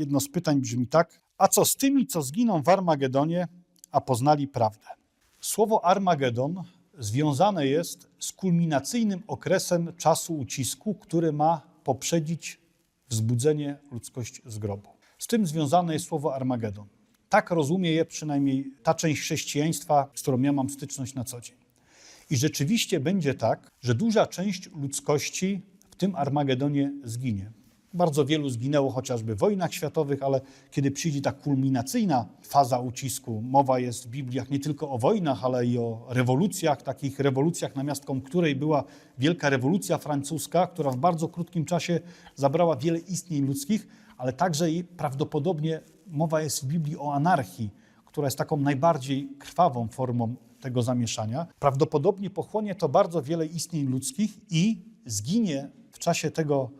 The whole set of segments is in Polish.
jedno z pytań brzmi tak: A co z tymi, co zginą w Armagedonie, a poznali prawdę? Słowo Armagedon związane jest z kulminacyjnym okresem czasu ucisku, który ma poprzedzić wzbudzenie ludzkości z grobu. Z tym związane jest słowo Armagedon. Tak rozumie je przynajmniej ta część chrześcijaństwa, z którą ja mam styczność na co dzień. I rzeczywiście będzie tak, że duża część ludzkości w tym Armagedonie zginie. Bardzo wielu zginęło chociażby w wojnach światowych, ale kiedy przyjdzie ta kulminacyjna faza ucisku, mowa jest w Bibliach nie tylko o wojnach, ale i o rewolucjach, takich rewolucjach, namiastką której była wielka rewolucja francuska, która w bardzo krótkim czasie zabrała wiele istnień ludzkich, ale także i prawdopodobnie mowa jest w Biblii o anarchii, która jest taką najbardziej krwawą formą tego zamieszania. Prawdopodobnie pochłonie to bardzo wiele istnień ludzkich i zginie w czasie tego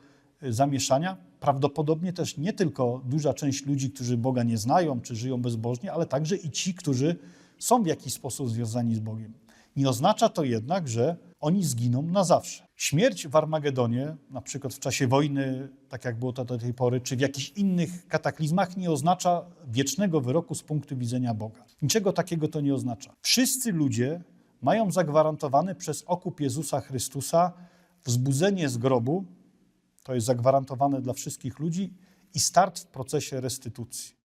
zamieszania prawdopodobnie też nie tylko duża część ludzi, którzy Boga nie znają czy żyją bezbożnie, ale także i ci, którzy są w jakiś sposób związani z Bogiem. Nie oznacza to jednak, że oni zginą na zawsze. Śmierć w Armagedonie, na przykład w czasie wojny, tak jak było to do tej pory, czy w jakichś innych kataklizmach, nie oznacza wiecznego wyroku z punktu widzenia Boga. Niczego takiego to nie oznacza. Wszyscy ludzie mają zagwarantowane przez okup Jezusa Chrystusa wzbudzenie z grobu, to jest zagwarantowane dla wszystkich ludzi, i start w procesie restytucji.